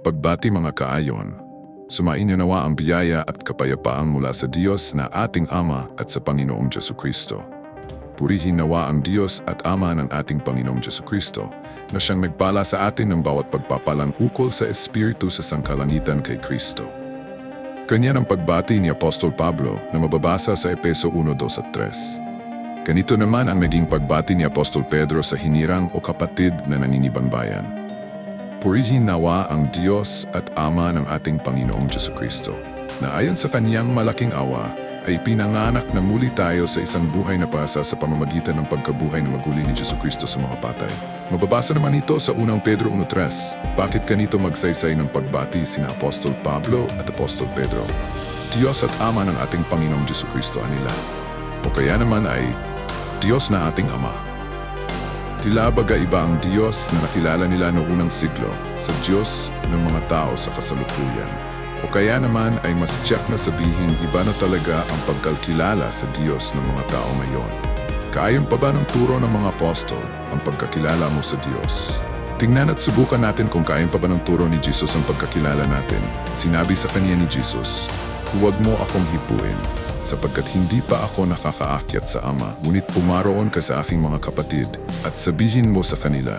Pagbati mga kaayon, sumain niyo nawa ang biyaya at kapayapaan mula sa Diyos na ating Ama at sa Panginoong Jesu Kristo. Purihin nawa ang Diyos at Ama ng ating Panginoong Jesu Kristo na siyang nagpala sa atin ng bawat pagpapalang ukol sa Espiritu sa sangkalangitan kay Kristo. Kanya ang pagbati ni Apostol Pablo na mababasa sa Epeso 1, 2 at 3. Ganito naman ang naging pagbati ni Apostol Pedro sa hinirang o kapatid na naninibang bayan. Purihin nawa ang Diyos at Ama ng ating Panginoong Jesu Kristo, na ayon sa kaniyang malaking awa, ay pinanganak na muli tayo sa isang buhay na pasa sa pamamagitan ng pagkabuhay na maguli ni Jesu Kristo sa mga patay. Mababasa naman ito sa unang Pedro 1.3. Bakit kanito magsaysay ng pagbati sina Apostol Pablo at Apostol Pedro? Diyos at Ama ng ating Panginoong Jesu Kristo anila. O kaya naman ay Diyos na ating Ama. Tila baga iba ang Diyos na nakilala nila noong unang siglo sa Diyos ng mga tao sa kasalukuyan. O kaya naman ay mas tiyak na sabihin iba na talaga ang pagkalkilala sa Diyos ng mga tao ngayon. Kaayon pa ba ng turo ng mga apostol ang pagkakilala mo sa Diyos? Tingnan at subukan natin kung kayon pa ba ng turo ni Jesus ang pagkakilala natin. Sinabi sa kanya ni Jesus, Huwag mo akong hipuin, sapagkat hindi pa ako nakakaakyat sa Ama, ngunit pumaroon ka sa aking mga kapatid, at sabihin mo sa kanila,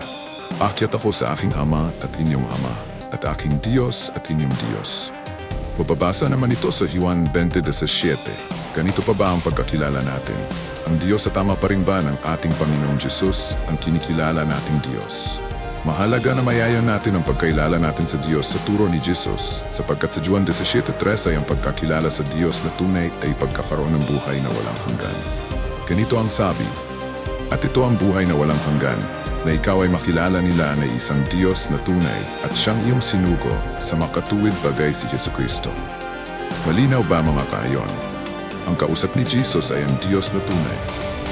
Akyat ako sa aking Ama at inyong Ama, at aking Diyos at inyong Diyos. Mababasa naman ito sa Juan 20.17. Ganito pa ba ang pagkakilala natin? Ang Diyos at Ama pa rin ba ng ating Panginoong Jesus ang kinikilala nating Diyos? Mahalaga na mayayan natin ang pagkailala natin sa Diyos sa turo ni Jesus, sapagkat sa Juan 17.3 ay ang pagkakilala sa Diyos na tunay ay pagkakaroon ng buhay na walang hanggan. Ganito ang sabi, At ito ang buhay na walang hanggan, na ikaw ay makilala nila na isang Diyos na tunay at siyang iyong sinugo sa makatuwid bagay si Yesu Kristo. Malinaw ba mga kaayon? Ang kausap ni Jesus ay ang Diyos na tunay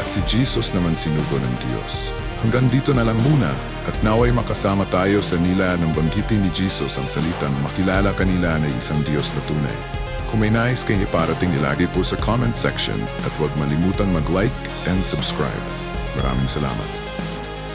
at si Jesus naman sinugo ng Diyos. Hanggang dito na lang muna at naway makasama tayo sa nila ng banggitin ni Jesus ang salitang makilala kanila na isang Diyos na tunay. Kung may nais kayong iparating ilagay po sa comment section at huwag malimutan mag-like and subscribe. Maraming salamat.